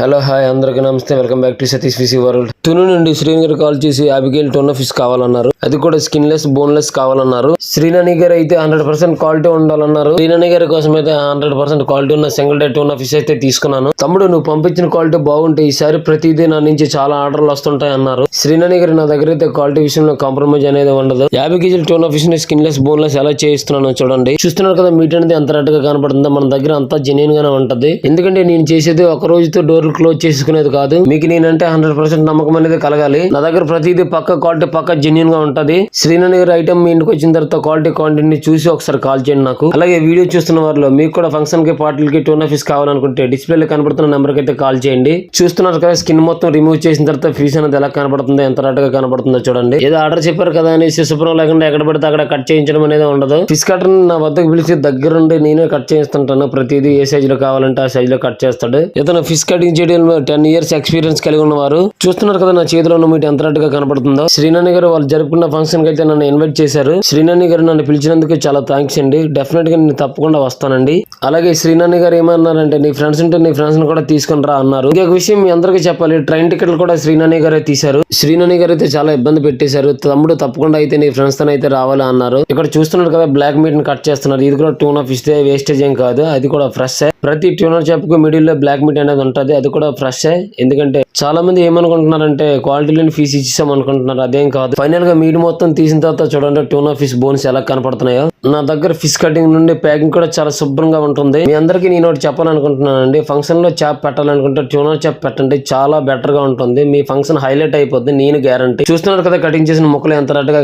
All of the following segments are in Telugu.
హలో హాయ్ అందరికీ నమస్తే. Welcome back to Satish fishy world తును నుండి శ్రీనగర్ కాల్ చేసి అబిగేల్ టోన్ ఫిష్ కావాలన్నారు. అది కూడా స్కిన్ లెస్ బోన్ లెస్ కావాలన్నారు. శ్రీనని గారు అయితే హండ్రెడ్ పర్సెంట్ క్వాలిటీ ఉండాలన్నారు. శ్రీనని గారి కోసం అయితే హండ్రెడ్ పర్సెంట్ క్వాలిటీ ఉన్న సింగిల్ డే టోన్ ఫిష్ అయితే తీసుకున్నాను. తమ్ముడు నువ్వు పంపించిన క్వాలిటీ బాగుంటే ఈసారి ప్రతిదీ నా నుంచి చాలా ఆర్డర్లు వస్తుంటాయి అన్నారు. శ్రీనని గారు నా దగ్గర అయితే క్వాలిటీ విషయంలో కాంప్రమైజ్ అనేది ఉండదు. యాభై కేజీల టోన్ ఫిష్ని బోన్ లెస్ ఎలా చేయిస్తున్నాను చూడండి. చూస్తున్నారు కదా మీట్ అనేది ఎంత రెడ్గా కనపడుతుందో మన దగ్గర అంతా జెన్యున్ గానే ఉంటది. ఎందుకంటే నేను చేసేది ఒక రోజుతో క్లోజ్ చేసుకునేది కాదు. మీకు నేనంటే హండ్రెడ్ పర్సెంట్ నమ్మకం అనేది కలగాలి. నా దగ్గర ప్రతిదీ పక్క క్వాలిటీ పక్క జెన్యున్గా ఉంటది. శ్రీనగర్ ఐటమ్ మీ ఇంటికి వచ్చిన తర్వాత క్వాలిటీ క్వాంటిటీ చూసి ఒకసారి కాల్ చేయండి నాకు. అలాగే వీడియో చూస్తున్న వారిలో మీకు కూడా ఫంక్షన్కి పార్టీలకి టోన్ ఫీస్ కావాలనుకుంటే డిస్ప్లే కనబడుతున్న నెంబర్ కైతే అయితే కాల్ చేయండి. చూస్తున్నారు కదా స్కిన్ మొత్తం రిమూవ్ చేసిన తర్వాత ఫీస్ అనేది ఎలా కనబడుతుందో ఎంత రాటుగా కనబడుతుందో చూడండి. ఏదో ఆర్డర్ చెప్పారు కదా అని శుభ్రం లేకుండా ఎక్కడ పడితే అక్కడ కట్ చేయించడం అనేది ఉండదు. ఫిష్ కటర్ నా వద్దకు పిలిచి దగ్గరుండి నేనే కట్ చేస్తుంటాను ప్రతిదీ ఏ సైజ్లో కావాలంటే ఆ సైజ్లో కట్ చేస్తాడు. ఇతను ఫిష్ కటింగ్ చేయడంలో టెన్ ఇయర్స్ ఎక్స్పీరియన్స్ కలిగి ఉన్నవారు చూస్తున్నారు కదా నా చేతిలో ఉన్న మీట్ ఎంత గా కనబడుతుందో శ్రీనాని గారు వాళ్ళు జరుపుకున్న ఫంక్షన్కి అయితే నన్ను ఇన్వైట్ చేశారు. శ్రీనాని గారు నన్ను పిలిచినందుకు చాలా థ్యాంక్స్ అండి. డెఫినెట్గా నేను తప్పకుండా వస్తానండి. అలాగే శ్రీనాని గారు ఏమన్నారంటే నీ ఫ్రెండ్స్ ఉంటే నీ ఫ్రెండ్స్ని కూడా తీసుకొని రా అన్నారు. ఇంకొక విషయం మీ అందరికీ చెప్పాలి ట్రైన్ టికెట్లు కూడా శ్రీనాని గారే తీశారు. శ్రీనాని గారు అయితే చాలా ఇబ్బంది పెట్టేశారు. తమ్ముడు తప్పకుండా అయితే నీ ఫ్రెండ్స్తో అయితే రావాలి అన్నారు. ఇక్కడ చూస్తున్నారు కదా బ్లాక్ మీట్ని కట్ చేస్తున్నారు. ఇది కూడా టూన్ ఆఫ్ ఇస్తే వేస్టేజ్ ఏం కాదు. అది కూడా ఫ్రెష్ ప్రతి ట్యూనర్ చేపకు మిడిల్లో బ్లాక్ మీట్ అనేది ఉంటది. అది కూడా ఫ్రెష్ ఎందుకంటే చాలా మంది ఏమనుకుంటున్నారంటే క్వాలిటీ లేని ఫీస్ ఇచ్చేసాం అనుకుంటున్నారు అదేం కాదు. ఫైనల్గా మీట్ మొత్తం తీసిన తర్వాత చూడండి టూనా ఫిష్ బోన్స్ ఎలా కనపడుతున్నాయో. నా దగ్గర ఫిష్ కటింగ్ నుండి ప్యాకింగ్ కూడా చాలా శుభ్రంగా ఉంటుంది. మీ అందరికీ నేను ఒకటి చెప్పాలనుకుంటున్నానండి. ఫంక్షన్లో చేప పెట్టాలనుకుంటే ట్యూనర్ చేప పెట్టండి చాలా బెటర్గా ఉంటుంది. మీ ఫంక్షన్ హైలైట్ అయిపోద్ది నేను గ్యారంటీ చూస్తున్నారు కదా కటింగ్ చేసిన ముక్కలు ఎంత రెడ్గా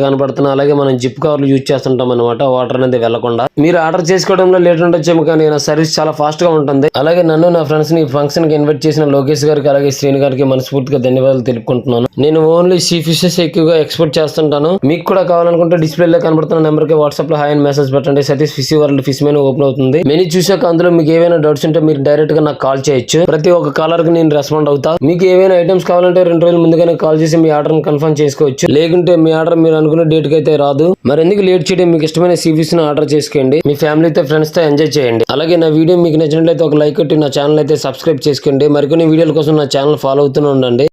అలాగే మనం జిప్ కవర్లు యూజ్ చేస్తుంటాం అనమాట వాటర్ అనేది వెళ్ళకుండా. మీరు ఆర్డర్ చేసుకోవడంలో లేట్ ఉండొచ్చేమో కానీ నా సర్వీస్ చాలా ఫాస్ట్గా ఉంటుంది. అలాగే నన్ను నా ఫ్రెండ్స్ని ఫంక్షన్కి ఇన్వైట్ చేసిన లోకేష్ గారికి అలాగే శ్రీని గారికి మనస్ఫూర్తిగా ధన్యవాదాలు తెలుపుకుంటున్నాను. నేను ఓన్లీ సీ ఫిషెస్ ఎక్కువగా ఎక్స్పోర్ట్ చేస్తుంటాను. మీకు కూడా కావాలనుకుంటే డిస్ప్లేలో కనబడుతున్న నెంబర్కి వాట్సాప్లో హాయ్ అని మెసేజ్ పెట్టండి. Satish fish world fish menu open అవుతుంది. మెనీ చూసాక అందులో మీకు ఏమైనా డౌట్స్ ఉంటే మీరు డైరెక్ట్గా నాకు కాల్ చేయొచ్చు. ప్రతి ఒక్క కాలర్కి నేను రెస్పాండ్ అవుతా. మీకు ఏవైనా ఐటమ్స్ కావాలంటే రెండు రోజుల ముందుగానే కాల్ చేసి మీ ఆర్డర్ కన్ఫర్మ్ చేసుకోవచ్చు. లేకుంటే మీ ఆర్డర్ మీరు అనుకున్న డేట్కి అయితే రాదు. మరి ఎందుకు లేట్ చేయడం? మీకు ఇష్టమైన సీ ఫిష్ని ఆర్డర్ చేసుకోండి. మీ ఫ్యామిలీతో ఫ్రెండ్స్తో ఎంజాయ్ చేయండి. అలాగే నా వీడియో మీకు నచ్చినట్లయితే ఒక లైక్ కొట్టి నా ఛానల్ అయితే సబ్స్క్రైబ్ చేసుకోండి. మరికొన్ని వీడియోల కోసం నా ఛానల్ ఫాలో అవుతూనే ఉండండి.